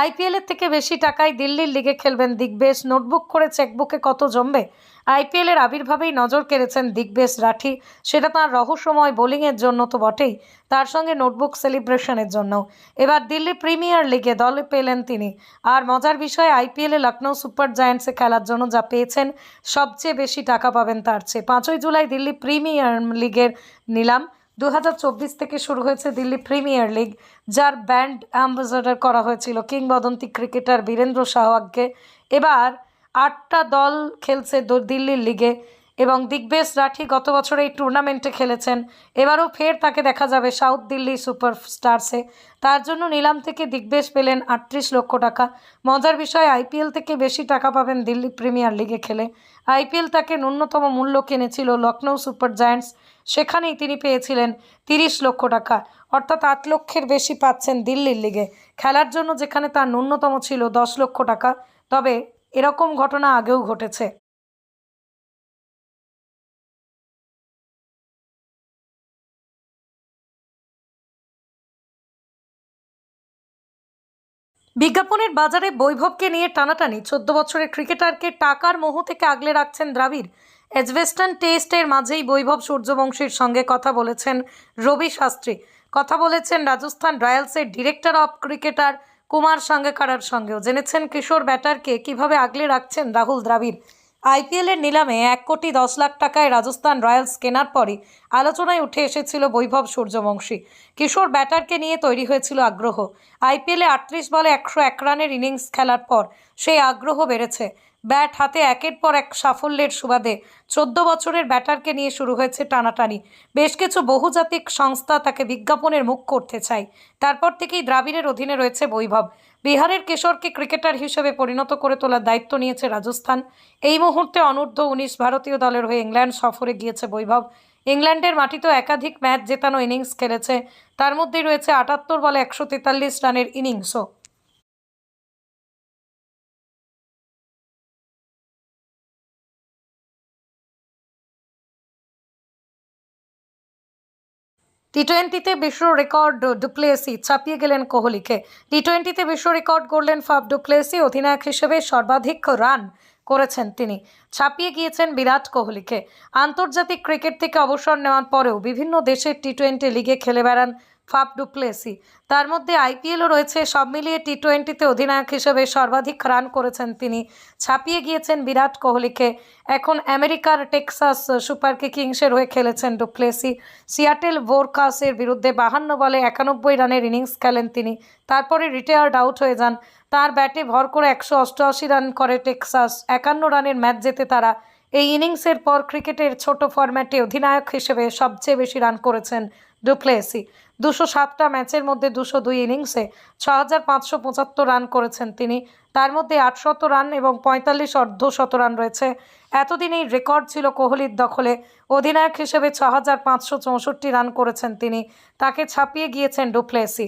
আইপিএলের থেকে বেশি টাকায় দিল্লির লিগে খেলবেন দিগ্বেশ নোটবুক করে চেকবুকে কত জমবে? আইপিএলের আবির্ভাবেই নজর কেড়েছেন দিগ্বেশ রাঠি। সেটা তার রহস্যময় বোলিংয়ের জন্য তো বটেই, তার সঙ্গে নোটবুক সেলিব্রেশনের জন্য এবার দিল্লি প্রিমিয়ার লিগে দলে পেলেন তিনি। আর মজার বিষয়, আইপিএলে লখনৌ সুপার জায়ান্টসে খেলার জন্য যা পেয়েছেন, সবচেয়ে বেশি টাকা পাবেন তার চেয়ে। পাঁচই জুলাই দিল্লি প্রিমিয়ার লিগের নিলাম। দু হাজার চব্বিশ থেকে শুরু হয়েছে দিল্লি প্রিমিয়ার লিগ, যার ব্যান্ড অ্যাম্বাসাডার করা হয়েছিল কিংবদন্তি ক্রিকেটার বীরেন্দ্র সাহওয়াগকে। এবার আটটা দল খেলছে দিল্লির লিগে। এবং দিগ্বেশ রাঠি গত বছর এই টুর্নামেন্টে খেলেছেন। এবারও ফের তাকে দেখা যাবে সাউথ দিল্লি সুপার স্টারসে তার জন্য নিলাম থেকে দিগ্বেশ পেলেন আটত্রিশ লক্ষ টাকা। মজার বিষয়, আইপিএল থেকে বেশি টাকা পাবেন দিল্লি প্রিমিয়ার লিগে খেলে। আইপিএল তাকে ন্যূনতম মূল্য কিনেছিল লখনৌ সুপার জায়ান্টস। সেখানেই তিনি পেয়েছিলেন তিরিশ লক্ষ টাকা। অর্থাৎ আট লক্ষের বেশি পাচ্ছেন দিল্লির লিগে। খেলার জন্য যেখানে তার ন্যূনতম ছিল দশ লক্ষ টাকা। তবে এরকম ঘটনা আগেও ঘটেছে। বিজ্ঞাপনের বাজারে বৈভবকে নিয়ে টানাটানি। চোদ্দ বছরের ক্রিকেটারকে টাকার মোহ থেকে আগলে রাখছেন দ্রাবিড়। এজভেস্টন টেস্টের মাঝেই বৈভব সূর্যবংশীর সঙ্গে কথা বলেছেন রবি শাস্ত্রী। কথা বলেছেন রাজস্থান রয়্যালসের ডিরেক্টর অফ ক্রিকেটার কুমার সঙ্গে কারার সঙ্গেও। জেনেছেন কিশোর ব্যাটারকে কীভাবে আগলে রাখছেন রাহুল দ্রাবিড়। আইপিএলের নিলামে এক কোটি দশ লাখ টাকায় রাজস্থান রয়্যালস কেনার পরই আলোচনায় উঠে এসেছিল বৈভব সূর্যবংশী। কিশোর ব্যাটারকে নিয়ে তৈরি হয়েছিল আগ্রহ। আইপিএলে আটত্রিশ বলে একশো এক রানের ইনিংস খেলার পর সেই আগ্রহ বেড়েছে। ব্যাট হাতে একের পর এক সাফল্যের সুবাদে চোদ্দ বছরের ব্যাটারকে নিয়ে শুরু হয়েছে টানাটানি। বেশ কিছু বহুজাতিক সংস্থা তাকে বিজ্ঞাপনের মুখ করতে চায়। তারপর থেকেই দ্রাবিড়ের অধীনে রয়েছে বৈভব। বিহারের কিশোরকে ক্রিকেটার হিসেবে পরিণত করে তোলার দায়িত্ব নিয়েছে রাজস্থান। এই মুহূর্তে অনূর্ধ্ব উনিশ ভারতীয় দলের হয়ে ইংল্যান্ড সফরে গিয়েছে বৈভব। ইংল্যান্ডের মাটিতেও একাধিক ম্যাচ জেতানো ইনিংস খেলেছে। তার মধ্যে রয়েছে আটাত্তর বলে একশো তেতাল্লিশ রানের ইনিংসও। টি টোয়েন্টিতে বিশ্ব রেকর্ড ডুপ্লেসি ছাপিয়ে গেলেন কোহলিকে। টি টোয়েন্টিতে বিশ্ব রেকর্ড গড়লেন ফাফ ডুপ্লেসি, অধিনায়ক হিসেবে সর্বাধিক রান করেছেন তিনি। ছাপিয়ে গিয়েছেন বিরাট কোহলিকে। আন্তর্জাতিক ক্রিকেট থেকে অবসর নেওয়ার পরেও বিভিন্ন দেশের টি টোয়েন্টি লিগে খেলে বেড়ান ফাফ ডুপ্লেসি তার মধ্যে আইপিএলও রয়েছে, সব মিলিয়ে টি টোয়েন্টিতে অধিনায়ক হিসেবে সর্বাধিক রান করেছেন তিনি। ছাপিয়ে গিয়েছেন বিরাট কোহলিকে। এখন আমেরিকার টেক্সাস সুপার কিংসের হয়ে খেলেছেন ডুপ্লেসি সিয়াটেল বোরকাসের বিরুদ্ধে বাহান্ন বলে একানব্বই রানের ইনিংস খেলেন তিনি। তারপরে রিটায়ার্ড আউট হয়ে যান। তার ব্যাটে ভর করে একশো অষ্টআশি রান করে টেক্সাস। একান্ন রানের ম্যাচ জেতে তারা। এই ইনিংসের পর ক্রিকেটের ছোট ফরম্যাটে অধিনায়ক হিসেবে সবচেয়ে বেশি রান করেছেন ডুপ্লেসি দুশো সাতটা ম্যাচের মধ্যে দুশো দুই ইনিংসে ছ হাজার পাঁচশো পঁচাত্তর রান করেছেন তিনি। তার মধ্যে আটশত রান এবং পঁয়তাল্লিশ অর্ধশত রান রয়েছে। এতদিন এই রেকর্ড ছিল কোহলির দখলে। অধিনায়ক হিসেবে ছ পাঁচশো চৌষট্টি রান করেছেন তিনি। তাকে ছাপিয়ে গিয়েছেন ডুপ্লেসি।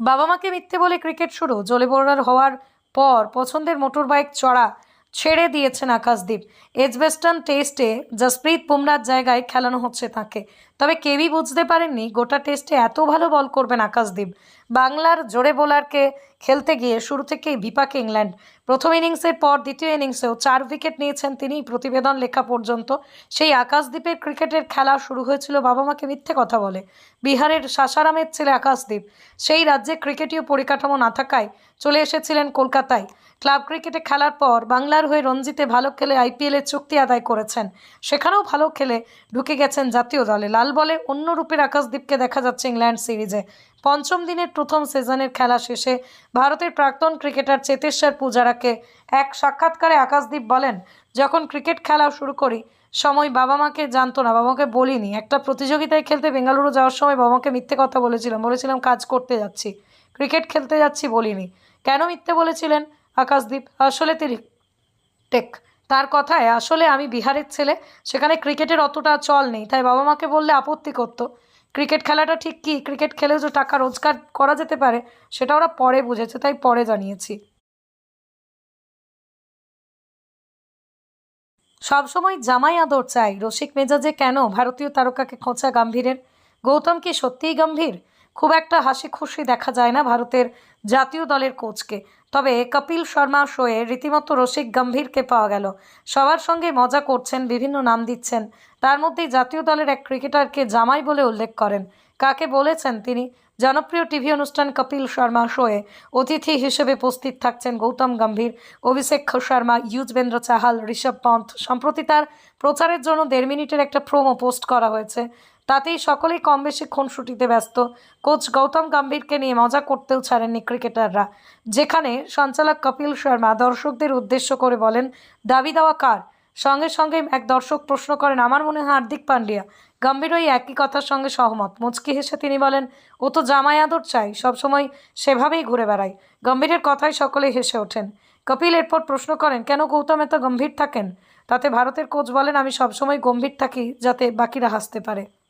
বাবা মাকে মিথ্যে বলে ক্রিকেট শুরু, জলে বড়ার হওয়ার পর পছন্দের মোটর বাইক চড়া ছেড়ে দিয়েছেন আকাশদীপ। এজবেস্টার্ন টেস্টে জসপ্রীত বুমরার জায়গায় খেলানো হচ্ছে তাকে। তবে কেউই বুঝতে পারেননি গোটা টেস্টে এত ভালো বল করবেন আকাশদীপ। বাংলার জোরে বোলারকে খেলতে গিয়ে শুরু থেকেই বিপাকে ইংল্যান্ড। প্রথম ইনিংসের পর দ্বিতীয় ইনিংসেও চার উইকেট নিয়েছেন তিনি প্রতিবেদন লেখা পর্যন্ত। সেই আকাশদ্বীপের ক্রিকেটের খেলা শুরু হয়েছিল বাবা মাকে মিথ্যে কথা বলে। বিহারের সাসারামের ছেলে আকাশদ্বীপ সেই রাজ্যে ক্রিকেটীয় পরিকাঠামো না থাকায় চলে এসেছিলেন কলকাতায়। ক্লাব ক্রিকেটে খেলার পর বাংলার হয়ে রঞ্জিতে ভালো খেলে আইপিএলের চুক্তি আদায় করেছেন। সেখানেও ভালো খেলে ঢুকে গেছেন জাতীয় দলে। লাল বলে অন্য রূপের আকাশদ্বীপকে দেখা যাচ্ছে ইংল্যান্ড সিরিজে। পঞ্চম দিনের প্রথম সিজনের খেলা শেষে ভারতের প্রাক্তন ক্রিকেটার চেতেশ্বর পূজারাকে এক সাক্ষাৎকারে আকাশদ্বীপ বলেন, যখন ক্রিকেট খেলা শুরু করি, সময় বাবা মাকে জানতো না, বাবা মাকে বলিনি। একটা প্রতিযোগিতায় খেলতে বেঙ্গালুরু যাওয়ার সময় বাবা মাকে মিথ্যে কথা বলেছিলাম। বলেছিলাম, কাজ করতে যাচ্ছি। ক্রিকেট খেলতে যাচ্ছি বলিনি। কেন মিথ্যে বলেছিলেন আকাশদ্বীপ? আসলে তিনি টেক তার কথায়, আসলে আমি বিহারের ছেলে, সেখানে ক্রিকেটের অতটা চল নেই। তাই বাবা মাকে বললে, আপত্তি করতো। ক্রিকেট খেলাটা ঠিক কী? ক্রিকেট খেলেও যে টাকা রোজগার করা যেতে পারে, সেটা ওরা পরে বুঝেছে, তাই পরে জানিয়েছি। সবসময় জামাই আদর চাই। রসিক মেজাজে কেন? ভারতীয় তারকাকে খোঁচা গম্ভীরের? গৌতম কি সত্যিই গম্ভীর? খুব একটা হাসি খুশি দেখা যায় না ভারতের জাতীয় দলের কোচকে। তবে কপিল শর্মা শোয়ে রীতিমতো রসিক গম্ভীরকে পাওয়া গেল। সবার সঙ্গে মজা করছেন, বিভিন্ন নাম দিচ্ছেন। তার মধ্যেই জাতীয় দলের এক ক্রিকেটারকে জামাই বলে উল্লেখ করেন। কাকে বলেছেন তিনি? জনপ্রিয় টিভি অনুষ্ঠান কপিল শর্মা শোয়ে অতিথি হিসেবে উপস্থিত থাকছেন গৌতম গম্ভীর, অভিষেক শর্মা, ইউজবেন্দ্র চাহাল, ঋষভ পন্থ। সম্প্রতি তার প্রচারের জন্য দেড় মিনিটের একটা প্রোমো পোস্ট করা হয়েছে। তাতেই সকলেই কম বেশি খুনসুটিতে ব্যস্ত। কোচ গৌতম গম্ভীরকে নিয়ে মজা করতেও ছাড়েননি ক্রিকেটাররা। যেখানে সঞ্চালক কপিল শর্মা দর্শকদের উদ্দেশ্য করে বলেন, দাবি দেওয়া কার? সঙ্গে সঙ্গে এক দর্শক প্রশ্ন করেন, আমার মনে হয় হার্দিক পান্ডিয়া। গম্ভীর ওই একই কথার সঙ্গে সহমত। মুচকি হেসে তিনি বলেন, ও তো জামাই আদর চাই সবসময় সেভাবেই ঘুরে বেড়ায়। গম্ভীরের কথায় সকলে হেসে ওঠেন। কপিল এরপর প্রশ্ন করেন, কেন গৌতম এত গম্ভীর থাকেন? তাতে ভারতের কোচ বলেন, আমি সবসময় গম্ভীর থাকি যাতে বাকিরা হাসতে পারে।